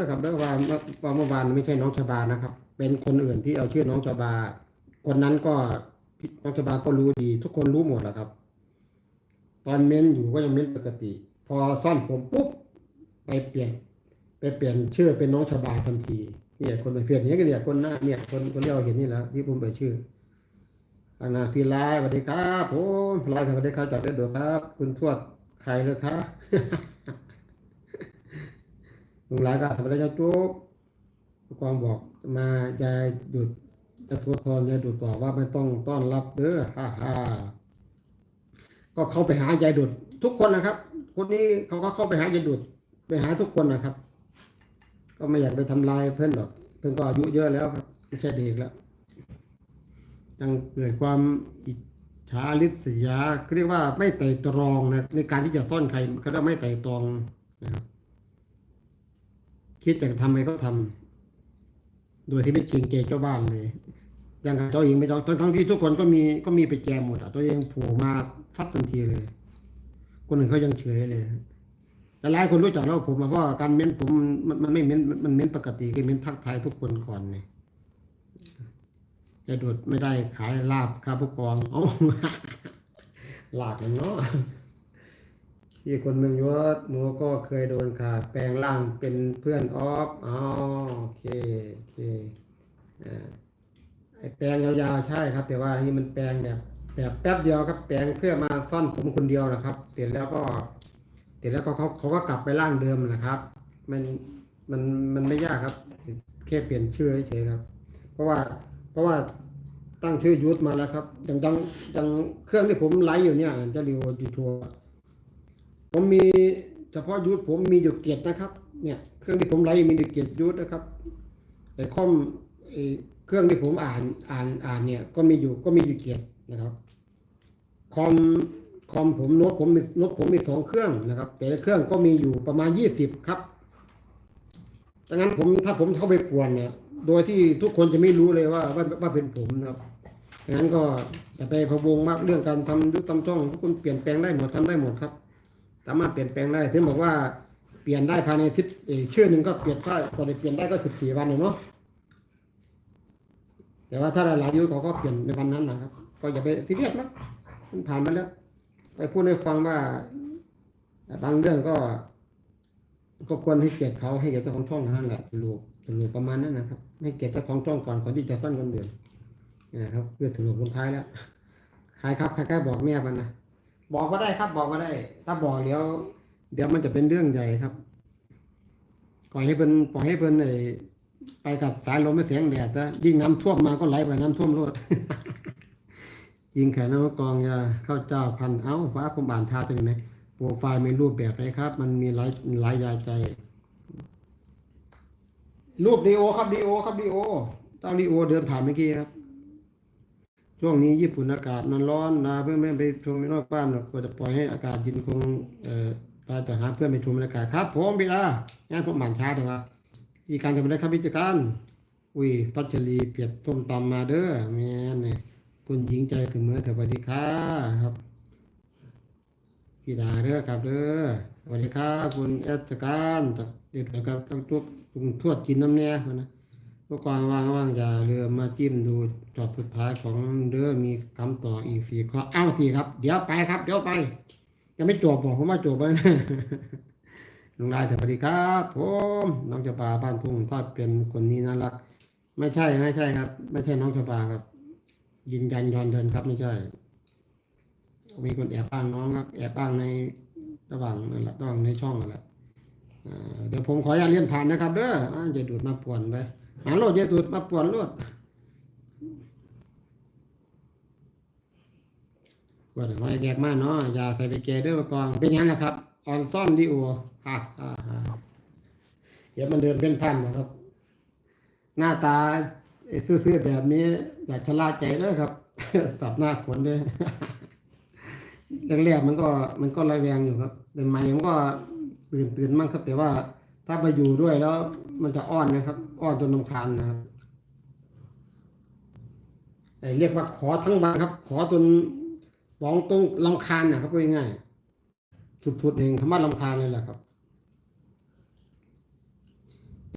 อครับเด้อว่าเมื่อว่าเมื่อวานไม่ใช่น้องชบานะครับ เป็นคนอื่นที่เอาชื่อน้องชบา คนนั้นก็พี่น้องชบาก็รู้ดี ทุกคนรู้หมดแหละครับ ตอนเม้นอยู่ก็ยังเม้นปกติ พอซ่อนผมปุ๊บไปเปลี่ยน ไปเปลี่ยนชื่อเป็นน้องชบาทันทีเนี่ยคนไปเปลี่ยนนี่ก็เนี่ยคนหน้าเนี่ยคนคนที่เราเห็นนี่แหละที่ผมเปิดชื่ออันนาพี่ลายสวัสดีครับผมพี่ลายสวัสดีครับจากเด็ดดวครับ คุณทวดใครเลยครับ ลุงหลายก็ทำอะไรเจ้าจุ๊บกองบอกมาจะหยุดจะสวดพรจะดุดบอกว่าไม่ต้องต้อนรับเด้อฮ่าฮ่าก็เข้าไปหายายดุดทุกคนนะครับ คนนี้เขาก็เข้าไปหายายดุดไปหาทุกคนนะครับ ก็ไม่อยากไปทำลายเพื่อนหรอก เพื่อนก็อายุเยอะแล้วครับไม่ใช่เด็กแล้วยังเกิดความอิจฉาริษยาเขาเรียกว่าไม่ไต่ตรองนะในการที่จะซ่อนใครเขาเรียกว่าไม่ไต่ตรองนะครับ คิดจะทำอะไรก็ทำโดยที่ไม่เกรงใจเจ้าบ้านเลย อย่างกับเจ้าหญิงไม่เจ้าทั้งทั้งที่ทุกคนก็มีก็มีไปแจมหมดอะตัวเองโผล่มาฟัดทันทีเลย คนอื่นเขายังเฉยเลยแต่หลายคนรู้จักแล้วผมเพราะว่าการเม้นผมมันมันไม่เม้นมันเม้นปกติคือเม้นทักทายทุกคนก่อนเนี่ยจะโดดไม่ได้ขายลาบคาผู้กอง เอ้าลาบมันเนาะ ที่คนเมืองยศหนูก็เคยโดนขาดแปลงร่างเป็นเพื่อนออฟอ๋อโอเคโอเคอ่าไอแปลงยาวๆใช่ครับ แต่ว่าอันนี้มันแปลงแบบแบบแป๊บเดียวครับ แปลงเพื่อมาซ่อนผมคนเดียวนะครับ เสร็จแล้วก็ เสร็จแล้วก็เขาเขาก็กลับไปร่างเดิมนะครับ มันมันมันไม่ยากครับแค่เปลี่ยนชื่อเฉยครับ เพราะว่าเพราะว่าตั้งชื่อยุทธมาแล้วครับอย่างดังดังเครื่องที่ผมไลฟ์อยู่เนี่ยเจะรีวิวยูทูบ ผมมีเฉพาะยูทผมมีอยู่เกียรตินะครับ เนี่ยเครื่องที่ผมไลฟ์มีอยู่เกียรติยูทนะครับ แต่คอมไอ้เครื่องที่ผมอ่านอ่านอ่านเนี่ยก็มีอยู่ก็มีอยู่เกียรตินะครับคอมคอมผมโน้ตผมมีโน้ตผมมีสองเครื่องนะครับ แต่ละเครื่องก็มีอยู่ประมาณยี่สิบครับดังนั้นผมถ้าผมเข้าไปป่วนเนี่ย โดยที่ทุกคนจะไม่รู้เลยว่าว่าว่าเป็นผมนะครับดังนั้นก็อย่าไปพะวงมากเรื่องการทำยุทธทำช่องทุกคนเปลี่ยนแปลงได้หมดทำได้หมดครับ สามารถเปลี่ยนแปลงได้ถึงบอกว่าเปลี่ยนได้ภายในสิบชื่อหนึ่งก็เปลี่ยนก็ก็เปลี่ยนได้ก็สิบสี่วันเนาะแต่ว่าถ้าหลายๆยุคเขาก็เปลี่ยนในวันนั้นนะครับ ก็อย่าไปซีเรียสนะมันผ่านมาแล้วไปพูดให้ฟังว่าบางเรื่องก็ ก็ควรให้เกียรติเขาให้เกียรติเจ้าของช่องเท่านั้นแหละสรุปสรุปประมาณนั้นนะครับ ให้เกียรติเจ้าของช่องก่อนก่อนที่จะสั้นคนเดือนนี่นะครับเพื่อสรุปลงท้ายแล้วใครครับใครใครบอกเนี่ยมันนะ บอกก็ได้ครับ บอกก็ได้ ถ้าบอกเดี๋ยว เดี๋ยวมันจะเป็นเรื่องใหญ่ครับปล่อยให้เพิ่นปล่อยให้เพิ่นไอไปกับสายลมไม่เสียงแดดซะยิ่งน้ำท่วมมาก็ไหลไปน้ำท่วมรถยิงแขนน้ำกองยาเข้าเจ้าพันเอ้าฟ้าผมอ่านทาตัวนี้ไหมโปรไฟล์มีรูปแบบไหนครับ มันมีหลายหลายยาใจ รูปดีโอครับดีโอครับดีโอเจ้าดีโอเดินผ่านเมื่อกี้ครับ ช่วงนี้ญี่ปุ่นอากาศมันร้อนนะเพื่อนไม่ไปชมนอกบ้านหรอกก็จะปล่อยให้อากาศเย็นคงเอ่อไปแต่หาเพื่อนไปชมบรรยากาศครับผมพี่ละงานผมหมันช้าแต่ว่าอีการจะไปได้ครับพิจการอุ้ยพัชรีเปียดส้มตำมาเด้อแม่เนี่ยคุณหญิงใจเสมอสวัสดีค่ะครับพี่ดาเด้อครับเด้อสวัสดีครับคุณแอดการเด็ดนะครับต้องทุกคุณทวดกินน้ำแน่นะ พวกกวางว่างว่างอย่าเรือมาจิ้มดูจอดสุดท้ายของเรือมีคำต่ออีกสี่ข้อเอ้าทีครับ เดี๋ยวไปครับ เดี๋ยวไปยังไม่จบบอกผมว่าจบแล้วนะลุงลายสวัสดีครับผมน้องจะปาบ้านทุ่งถ้าเป็นคนนี้น่ารัก ไม่ใช่ไม่ใช่ครับ ไม่ใช่น้องจะปาครับยินยันยอนเดินครับไม่ใช่ มีคนแอบอ้างน้องครับ แอบอ้างในระหว่างนั่นแหละระหว่างในช่องนั่นแหละเดี๋ยวผมขออนุญาตเลี่ยนผ่านนะครับเด้อจะดูดมาป่วนไป หาโลดยายตูดมาป่วนโลดปวดไม่แดกมากเนาะยาใส่ไปแกเด้อมากองเป็นยังไงครับ ออนซ่อนดิโอฮ่าฮ่าฮ่าเดี๋ยวมันเดินเป็นพันนะครับ หน้าตาไอ้ซื่อๆแบบนี้ อยากชะลาใจเลยครับ สับหน้าขนด้วยแรกๆมันก็มันก็ระแวงอยู่ครับ แต่ใหม่มันก็ตื่นตื่นมั่งครับ แต่ว่า ถ้าไปอยู่ด้วยแล้ว มันจะอ้อนนะครับ อ้อนจนลำคาญนะครับไอเรียกว่าขอทั้งวันครับ ขอจนบ้องตรงลำคาญนะครับง่ายๆสุดๆเองคำว่าลำคาญเลยแหละครับ